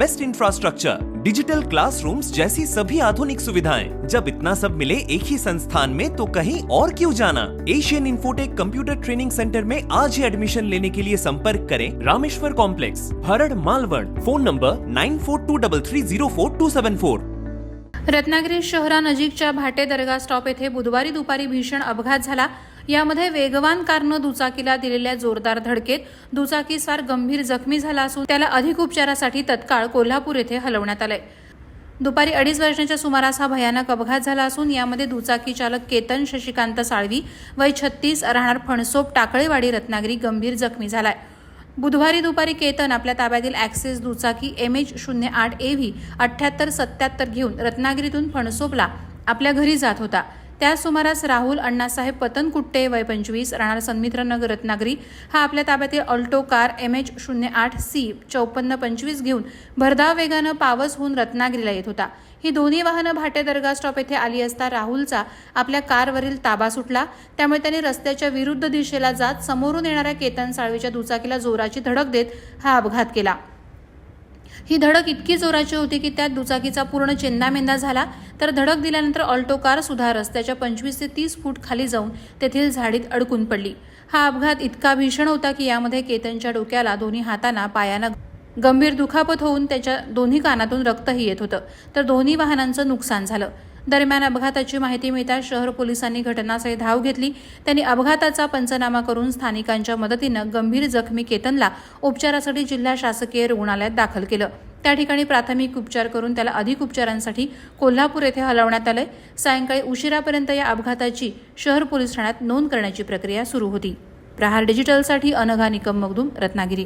best infrastructure digital classrooms जैसी सभी आधुनिक सुविधाएं। जब इतना सब मिले एक ही संस्थान में तो कहीं और क्यों जाना? Asian Infotech computer training centre में आज ही एडमिशन लेने के लिए संपर्क करें Rameshwar complex Harad Malwad phone number nine four two double three zero four two seven four Ratnagiri शहरानजीकच्या Bhate दर्गा स्टॉप येथे बुधवारी दुपारी भीषण अपघात झाला. यामध्ये वेगवान कारनं दुचाकीला दिलेल्या जोरदार धडकेत दुचाकीस्वार गंभीर जखमी झाला असून त्याला अधिक उपचारासाठी तत्काळ कोल्हापूर येथे हलवण्यात आलंय. दुपारी अडीच वर्षांच्या सुमारास हा भयानक अपघात झाला असून यामध्ये दुचाकी चालक केतन शशिकांत साळवी वय छत्तीस राहणार फणसोप टाकळेवाडी रत्नागिरी गंभीर जखमी झालाय. बुधवारी दुपारी केतन आपल्या ताब्यातील ॲक्सेस दुचाकी एम एच शून्य आठ ए व्ही अठ्ठ्याहत्तर सत्याहत्तर घेऊन रत्नागिरीतून फणसोपला आपल्या घरी जात होता. त्या सुमारास राहुल अण्णासाहेब पतनकुट्टे वय पंचवीस राहणार सन्मित्रनगर रत्नागिरी हा आपल्या ताब्यातील अल्टो कार एम एच शून्य आठ सी चौपन्न पंचवीस घेऊन भरधाव वेगानं पावस होऊन रत्नागिरीला येत होता. ही दोन्ही वाहनं भाटे दर्गा स्टॉप येथे आली असता राहुलचा आपल्या कारवरील ताबा सुटला. त्यामुळे त्यांनी रस्त्याच्या विरुद्ध दिशेला जात समोरून येणाऱ्या केतन साळवीच्या दुचाकीला जोराची धडक देत हा अपघात केला. ही धडक इतकी जोराची होती की त्यात दुचाकीचा पूर्ण चेंदामेंदा झाला. तर धडक दिल्यानंतर ऑल्टो कार सुद्धा रस्त्याच्या पंचवीस ते तीस फूट खाली जाऊन तेथील झाडीत अडकून पडली. हा अपघात इतका भीषण होता की यामध्ये केतनच्या डोक्याला दोन्ही हातांना पायानं गंभीर दुखापत होऊन त्याच्या दोन्ही कानातून रक्तही येत होतं. तर दोन्ही वाहनांचं नुकसान झालं. दरम्यान अपघाताची माहिती मिळताच शहर पोलिसांनी घटनास्थळी धाव घेतली. त्यांनी अपघाताचा पंचनामा करून स्थानिकांच्या मदतीनं गंभीर जखमी केतनला उपचारासाठी जिल्हा शासकीय रुग्णालयात दाखल केलं. त्या ठिकाणी प्राथमिक उपचार करून त्याला अधिक उपचारांसाठी कोल्हापूर येथे हलवण्यात आलंय. सायंकाळी उशिरापर्यंत या अपघाताची शहर पोलीस ठाण्यात नोंद करण्याची प्रक्रिया सुरू होती. प्रहार डिजिटलसाठी अनघा निकम मगदूम रत्नागिरी.